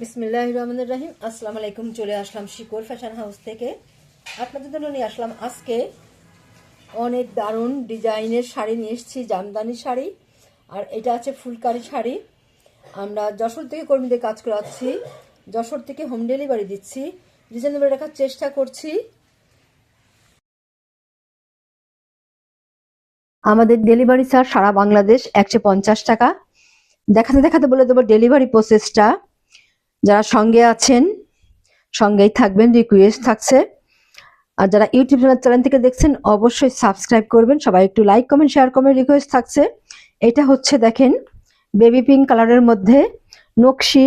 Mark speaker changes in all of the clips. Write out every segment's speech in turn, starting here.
Speaker 1: বিসমিল্লাহ রহমান রাহিম আসসালামু আলাইকুম, চলে আসলাম শিকর ফ্যাশন হাউস থেকে। আপনাদের জন্য নিয়ে আসলাম আজকে অনেক দারুণ ডিজাইনের শাড়ি নিয়ে এসেছি, জামদানি শাড়ি, আর এটা আছে ফুলকারি শাড়ি। আমরা যশোর থেকে কর্মীদের কাজ করাচ্ছি, যশোর থেকে হোম ডেলিভারি দিচ্ছি। রিজনেবল রাখার চেষ্টা করছি। আমাদের ডেলিভারি চার্জ সারা বাংলাদেশ একশো পঞ্চাশ টাকা। দেখাতে দেখাতে বলে দেবো ডেলিভারি প্রসেসটা। যারা সঙ্গে আছেন, সঙ্গেই থাকবেন রিকোয়েস্ট থাকছে। আর যারা ইউটিউব চ্যানেল থেকে দেখছেন, অবশ্যই সাবস্ক্রাইব করবেন। সবাই একটু like comment share comment request থাকছে। এটা হচ্ছে দেখেন বেবি পিঙ্ক কালারের মধ্যে নকশি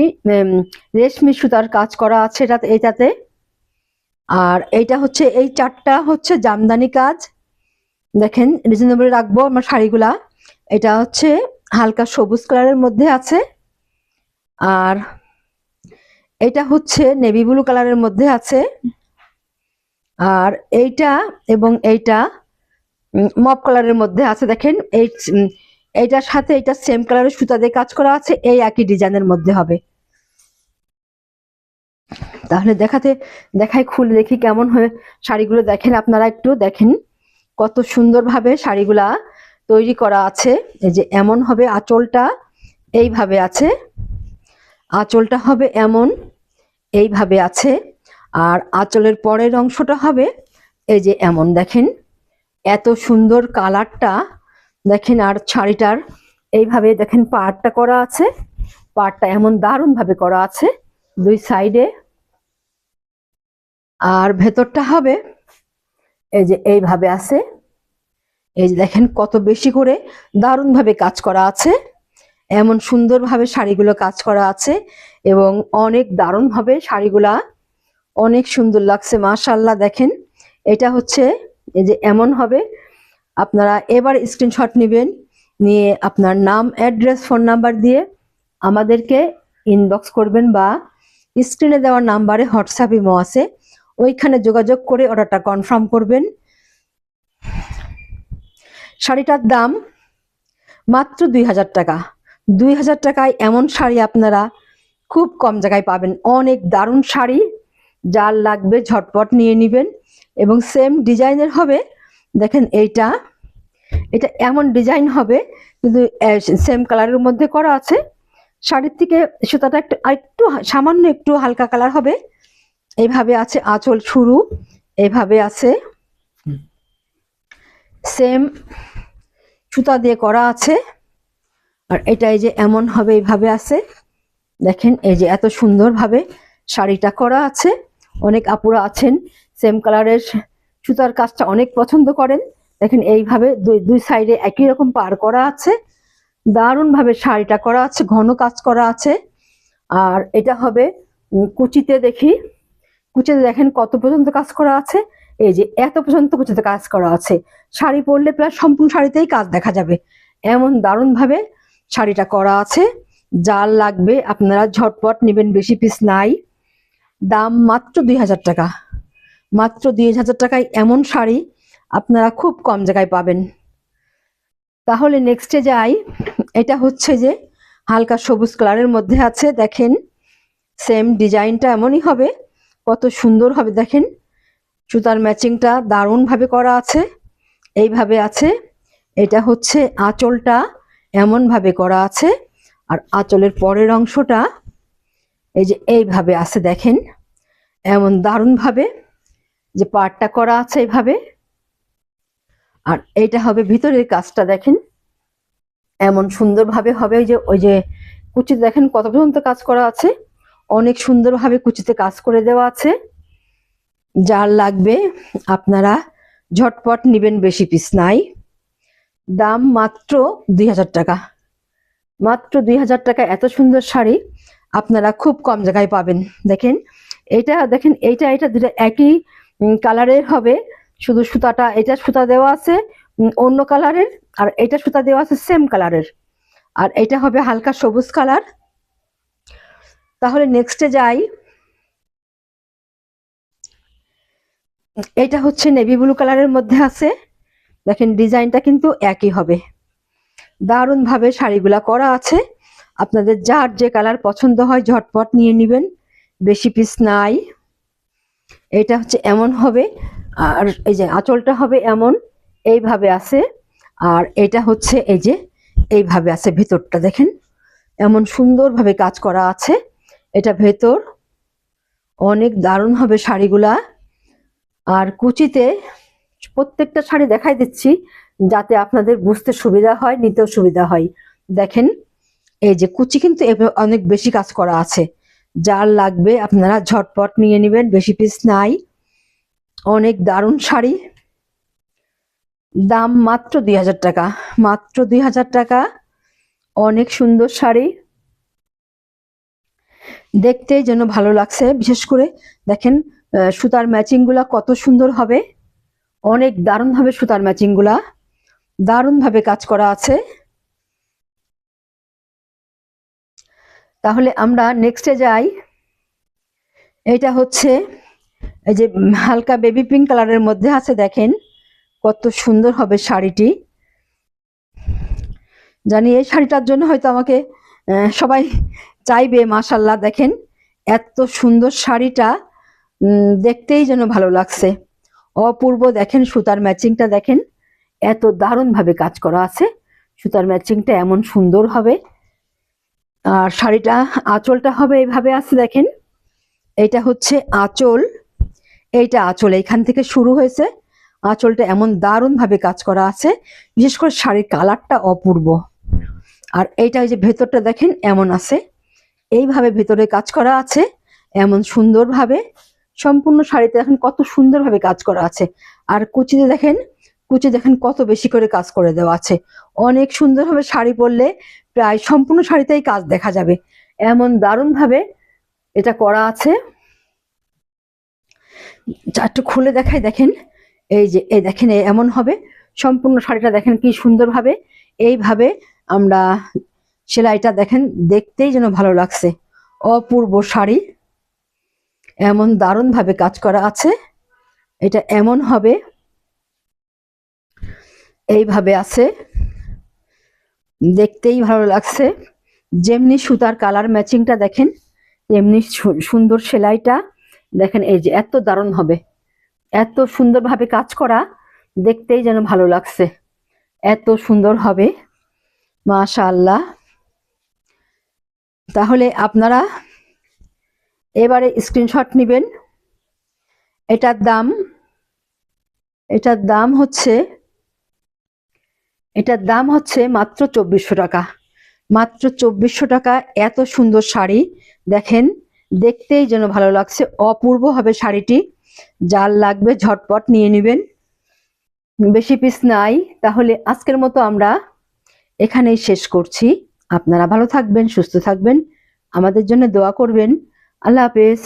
Speaker 1: রেশমি সুতার কাজ করা আছে এটা এটাতে। আর এইটা হচ্ছে, এই চারটা হচ্ছে জামদানি কাজ। দেখেন রিজনেবল রাখব আমার শাড়িগুলা। এটা হচ্ছে হালকা সবুজ কালারের মধ্যে আছে। আর এটা হচ্ছে নেভি ব্লু কালারের মধ্যে আছে। আর এইটা এবং এইটা মপ কালারের মধ্যে আছে দেখেন। এই এইটার সাথে এটা সেম কালারের সুতা দিয়ে কাজ করা আছে, এই একই ডিজাইনের মধ্যে হবে। তাহলে দেখাতে, দেখাই খুলে দেখি কেমন হয়ে শাড়িগুলো দেখেন আপনারা একটু দেখেন। কত সুন্দরভাবে শাড়িগুলা তৈরি করা আছে। এই যে এমন হবে আঁচলটা, এইভাবে আছে। আঁচলটা হবে এমন। এইভাবে আছে। আর আঁচলের পরের অংশটা হবে, এই যে এমন দেখেন, এত সুন্দর কালারটা দেখেন, আর শাড়িটার এইভাবে দেখেন পাড়টা করা আছে, পাড়টা এমন দারুণ ভাবে করা আছে দুই সাইডে। আর ভেতরটা হবে, এই যে এইভাবে আছে, এই যে দেখেন কত বেশি করে দারুণ ভাবে কাজ করা আছে। এমন সুন্দরভাবে শাড়িগুলো কাজ করা আছে এবং অনেক দারুণ ভাবে শাড়িগুলা অনেক সুন্দর লাগছে মাশাল্লাহ দেখেন। এটা হচ্ছে এই যে এমন হবে, আপনারা এবার স্ক্রিনশট নেবেন, নিয়ে আপনার নাম অ্যাড্রেস ফোন নাম্বার দিয়ে আমাদেরকে ইনবক্স করবেন বা স্ক্রিনে দেওয়া নাম্বারে হোয়াটসঅ্যাপ ইমো আছে, ওইখানে যোগাযোগ করে অর্ডারটা কনফার্ম করবেন। শাড়িটার দাম মাত্র দুই হাজার টাকা। দুই হাজার টাকায় এমন শাড়ি আপনারা খুব কম জায়গায় পাবেন। অনেক দারুণ শাড়ি যার লাগবে ঝটপট নিয়ে নেবেন। এবং সেম ডিজাইনের হবে দেখেন এইটা। এটা এমন ডিজাইন হবে কিন্তু সেম কালারের মধ্যে করা আছে। শাড়ির থেকে সুতাটা একটু একটু সামান্য একটু হালকা কালার হবে। এইভাবে আছে আঁচল শুরু এইভাবে আছে। সেম সুতা দিয়ে করা আছে। আর এটা এই যে এমন হবে, এইভাবে আছে। দেখেন, এই যে এত সুন্দরভাবে শাড়িটা করা আছে। অনেক আপুরা আছেন সেম কালারের সুতার কাজটা অনেক পছন্দ করেন। দেখেন, এইভাবে দুই দুই সাইডে একই রকম পার করা আছে। দারুণভাবে শাড়িটা করা আছে, ঘন কাজ করা আছে। আর এটা হবে কুচিতে দেখি। কুচিতে দেখেন কত পর্যন্ত কাজ করা আছে। এই যে এত পর্যন্ত কুচিতে কাজ করা আছে। শাড়ি পরলে প্রায় সম্পূর্ণ শাড়িতেই কাজ দেখা যাবে। এমন দারুণ ভাবে শাড়িটা করা আছে। যার লাগবে আপনারা ঝটপট নেবেন, বেশি পিস নাই। দাম মাত্র দুই হাজার টাকা। মাত্র দুই হাজার টাকায় এমন শাড়ি আপনারা খুব কম জায়গায় পাবেন। তাহলে নেক্সটে যাই। এটা হচ্ছে যে হালকা সবুজ কালারের মধ্যে আছে, দেখেন। সেম ডিজাইনটা এমনই হবে। কত সুন্দর হবে, দেখেন। সুতার ম্যাচিংটা দারুণভাবে করা আছে। এইভাবে আছে। এটা হচ্ছে আঁচলটা। এমনভাবে করা আছে। আর আঁচলের পরের অংশটা এই যে এইভাবে আছে দেখেন। এমন দারুণভাবে যে পাটটা করা আছে এইভাবে। আর এইটা হবে ভিতরের কাজটা দেখেন। এমন সুন্দরভাবে হবে ওই যে ওই যে কুচিতে দেখেন কত পর্যন্ত কাজ করা আছে। অনেক সুন্দরভাবে কুচিতে কাজ করে দেওয়া আছে। যার লাগবে আপনারা ঝটপট নেবেন বেশি পিস নাই। দাম মাত্র দুই হাজার টাকা। মাত্র দুই হাজার টাকা এত সুন্দর শাড়ি আপনারা খুব কম জায়গায় পাবেন। দেখেন এইটা দেখেন, এইটা এটা দুটা একই কালারের হবে। শুধু সুতাটা, এটা সুতা দেওয়া আছে অন্য কালারের, আর এটা সুতা দেওয়া আছে সেম কালারের। আর এটা হবে হালকা সবুজ কালার। তাহলে নেক্সটে যাই। এটা হচ্ছে নেভি ব্লু কালারের মধ্যে আছে। দেখেন, ডিজাইনটা কিন্তু একই হবে। দারুণ ভাবে শাড়িগুলা করা আছে। আপনাদের যার যে কালার পছন্দ হয়, ঝটপট নিয়ে নেবেন। বেশি পিস নাই। এটা হচ্ছে এমন হবে, আর এই যে আঁচলটা হবে এমন, এইভাবে আছে। আর এটা হচ্ছে এই যে এইভাবে আছে ভেতরটা, দেখেন। এমন সুন্দরভাবে কাজ করা আছে। এটা ভেতর অনেক দারুণ হবে শাড়িগুলা। আর কুচিতে প্রত্যেকটা শাড়ি দেখাই দিচ্ছি যাতে আপনাদের বুঝতে সুবিধা হয়, নিতেও সুবিধা হয়। দেখেন, এই যে কুচি কিন্তু অনেক বেশি কাজ করা আছে। যার লাগবে আপনারা ঝটপট নিয়ে নেবেন, বেশি পিস নাই। অনেক দারুণ শাড়ি। দাম মাত্র দুই হাজার টাকা। মাত্র দুই হাজার টাকা। অনেক সুন্দর শাড়ি। দেখতেই যেন ভালো লাগছে। বিশেষ করে দেখেন সুতার ম্যাচিংগুলা কত সুন্দর হবে। অনেক দারুণভাবে সুতার ম্যাচিংগুলা, দারুণভাবে কাজ করা আছে। তাহলে আমরা নেক্সটে যাই। এটা হচ্ছে, এই যে হালকা বেবি পিঙ্ক কালারের মধ্যে আছে, দেখেন কত সুন্দর হবে শাড়িটি। জানি এই শাড়িটার জন্য হয়তো আমাকে সবাই চাইবে মাশাল্লাহ দেখেন এত সুন্দর শাড়িটা দেখতেই যেন ভালো লাগছে। অপূর্ব দেখেন, সুতার ম্যাচিংটা দেখেন, এত দারুণ ভাবে কাজ করা আছে। সুতার ম্যাচিংটা এমন সুন্দর হবে। আর শাড়িটা, আঁচলটা হবে এইভাবে আছে দেখেন। এটা হচ্ছে আঁচল। এইটা আঁচল এইখান থেকে শুরু হয়েছে। আঁচলটা এমন দারুণ ভাবে কাজ করা আছে, বিশেষ করে শাড়ির কালারটা অপূর্ব। আর এইটা ওই যে ভেতরটা দেখেন, এমন আছে। এইভাবে ভেতরে কাজ করা আছে, এমন সুন্দরভাবে। সম্পূর্ণ শাড়িতে দেখেন কত সুন্দরভাবে কাজ করা আছে। আর কুচিতে দেখেন কুচি দেখেন কত বেশি করে কাজ করে দেওয়া আছে। অনেক সুন্দরভাবে শাড়ি পরলে প্রায় সম্পূর্ণ শাড়িতেই কাজ দেখা যাবে। এমন দারুণ ভাবে এটা করা আছে। একটু খুলে দেখাই, দেখেন, এই যে, এই দেখেন এমন হবে। সম্পূর্ণ শাড়িটা দেখেন কি সুন্দরভাবে। এইভাবে আমরা সেলাইটা দেখেন, দেখতেই যেন ভালো লাগছে। অপূর্ব শাড়ি। এমন দারুণভাবে কাজ করা আছে। এটা এমন হবে। এইভাবে আছে। দেখতেই ভালো লাগছে। যেমনি সুতার কালার ম্যাচিংটা দেখেন, তেমনি সু- সুন্দর সেলাইটা। দেখেন এই যে এত দারুণ হবে। এত সুন্দরভাবে কাজ করা, দেখতেই যেন ভালো লাগছে। এত সুন্দর হবে। মাশাআল্লাহ। তাহলে আপনারা এবারে স্ক্রিনশট নেবেন। এটার দাম এটার দাম হচ্ছে, এটার দাম হচ্ছে মাত্র চব্বিশশো টাকা। মাত্র চব্বিশশো টাকা, এত সুন্দর শাড়ি। দেখেন, দেখতেই যেন ভালো লাগছে। অপূর্ব হবে শাড়িটি। যার লাগবে ঝটপট নিয়ে নেবেন। বেশি পিস নাই। তাহলে আজকের মতো আমরা এখানেই শেষ করছি। আপনারা ভালো থাকবেন, সুস্থ থাকবেন। আমাদের জন্য দোয়া করবেন। আল্লাহ হাফেজ।